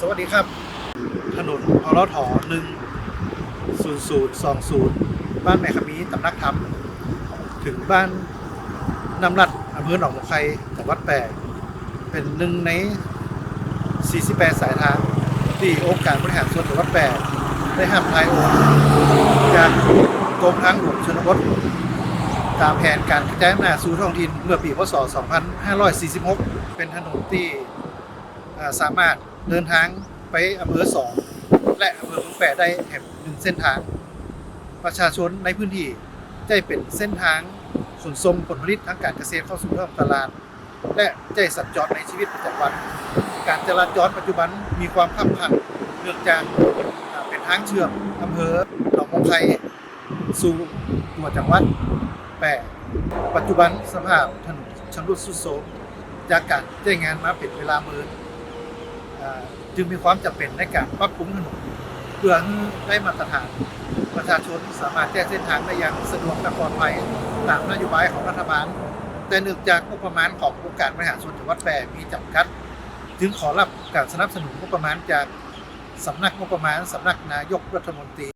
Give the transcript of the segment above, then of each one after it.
สวัสดีครับ ถนนพลทหนึ่งศูนย์ศูนย์สองศูนย์บ้านแม่ขมีตำนักธรรมถึงบ้านน้ำรัดอำเภอหนองบัวไคจังหวัดแปดเป็นหนึ่งใน 48 สายทาง ที่องค์การบริหารส่วนจังหวัดแปดได้ห้ามทายโอนจากกรมทางหลวงชนบทตามแผนการกระจายอำนาจสู่ท้องถิ่นเมื่อปีพศ 2546 เป็นถนนที่สามารถ เดินทางไปอำเภอสองและอำเภอมงแปดได้แห่งหนึ่งเส้นทาง ประชาชนในพื้นที่ได้เป็นเส้นทางขนส่งผลผลิตทางการเกษตรเข้าสู่ท้องตลาด และได้สัญจรในชีวิตประจำวัน การจราจรปัจจุบันมีความขับขันเนื่องจากเป็นทางเชื่อมอำเภอหนองมงไคสู่ตัวจังหวัดแต่ปัจจุบันสภาพถนนชำรุดทรุดโทรมจากการใช้งานมาเป็นเวลาเมินอ่า จึงมีความจำเป็นในการปรับปรุงถนนเพื่อให้ได้มาตรฐานประชาชนสามารถแจ้เส้นทางได้อย่างสะดวกและปลอดภัยตามนโยบายของรัฐบาล แต่เนื่องจากงบประมาณขององค์การบริหารส่วนจังหวัดแปรมีจำกัด จึงขอรับการสนับสนุนงบประมาณจากสำนักงบประมาณสำนักนายกรัฐมนตรี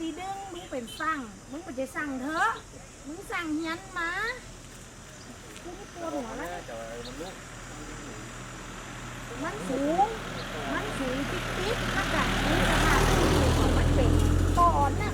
ดีดึงมึงเป็นสั่งมึงเป็นจะสั่งเถอะมึงสั่งเฮียนมากูไม่ปวดหัวแล้วมันสูง มันสูงติ๊กติ๊กมันแบบนี้สภาพของมันเป็นปอนน่ะ